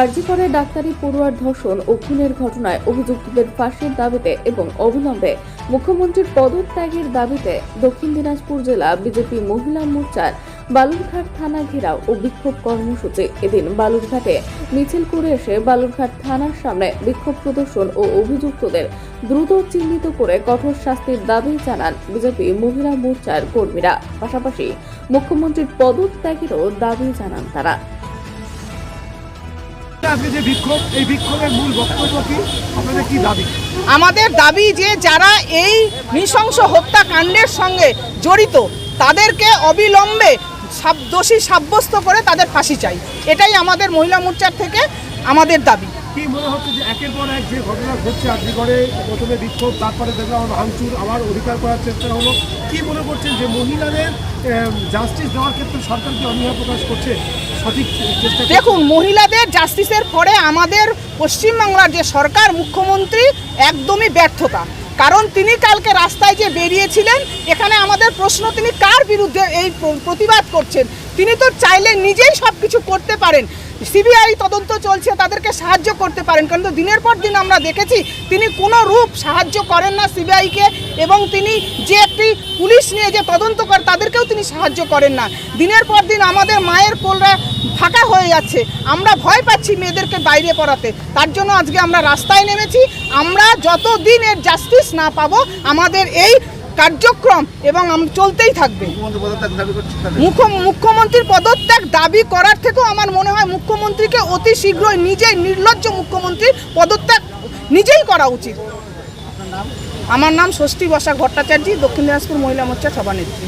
আরজি করে ডাক্তারি পড়ুয়ার ধর্ষণ ও খুনের ঘটনায় অভিযুক্তদের ফাঁসির দাবিতে এবং অবিলম্বে মুখ্যমন্ত্রীর পদত্যাগের দাবিতে দক্ষিণ দিনাজপুর জেলা বিজেপি মহিলা মোর্চার বালুরঘাট থানা ঘেরাও ও বিক্ষোভ কর্মসূচি। এদিন বালুরঘাটে মিছিল করে এসে বালুরঘাট থানার সামনে বিক্ষোভ প্রদর্শন ও অভিযুক্তদের দ্রুত চিহ্নিত করে কঠোর শাস্তির দাবি জানান বিজেপি মহিলা মোর্চার কর্মীরা। পাশাপাশি মুখ্যমন্ত্রীর পদত্যাগেরও দাবি জানান তারা। আজকে যে বিক্ষোভ এই বিক্ষোভের মূল বক্তব্য কি? আপনাদের কি দাবি? আমাদের দাবি যে যারা এই নৃশংস হত্যাকাণ্ডের সঙ্গে জড়িত তাদেরকে অবিলম্বে দোষী সাব্যস্ত করে তাদের ফাঁসি চাই। এটাই আমাদের মহিলা মোর্চার থেকে আমাদের দাবি। কি মনে হচ্ছে যে একের পর এক যে ঘটনা ঘটছে করে প্রথমে বিক্ষোভ তারপরে দেখলাম আবার ভাঙচুর আবার অধিকার করার চেষ্টা হলো। কি মনে করছেন যে মহিলাদের জাস্টিস দেওয়ার ক্ষেত্রে সরকার কি অনীহা প্রকাশ করছে? সঠিক দেখুন, মহিলাদের জাস্টিসের পরে আমাদের পশ্চিমবাংলার যে সরকার, মুখ্যমন্ত্রী, একদমই ব্যর্থতা। কারণ তিনি কালকে রাস্তায় যে বেরিয়েছিলেন, এখানে আমাদের প্রশ্ন, তিনি কার বিরুদ্ধে এই প্রতিবাদ করছেন? তিনি তো চাইলে নিজেই সব কিছু করতে পারেন। সিবিআই তদন্ত চলছে, তাদেরকে সাহায্য করতে পারেন। কিন্তু দিনের পর দিন আমরা দেখেছি, তিনি কোনো রূপ সাহায্য করেন না সিবিআইকে এবং তিনি যে একটি পুলিশ নিয়ে যে তদন্ত করে, তাদেরকেও তিনি সাহায্য করেন না। দিনের পর দিন আমাদের মায়ের কোলরা ফাঁকা হয়ে যাচ্ছে। আমরা ভয় পাচ্ছি মেয়েদেরকে বাইরে পড়াতে। তার জন্য আজকে আমরা রাস্তায় নেমেছি। আমরা যতদিন এর জাস্টিস না পাবো, আমাদের এই কার্যক্রম এবং চলতেই থাকবে। মুখ্য মুখ্যমন্ত্রীর পদত্যাগ দাবি করার থেকেও আমার মনে হয় মুখ্যমন্ত্রীকে অতি শীঘ্রই নিজেই নির্লজ্জ মুখ্যমন্ত্রীর পদত্যাগ নিজেই করা উচিত। আমার নাম ষষ্ঠী বসা ভট্টাচার্য দক্ষিণ দিনাজপুর মহিলা মোর্চা সভানেত্রী।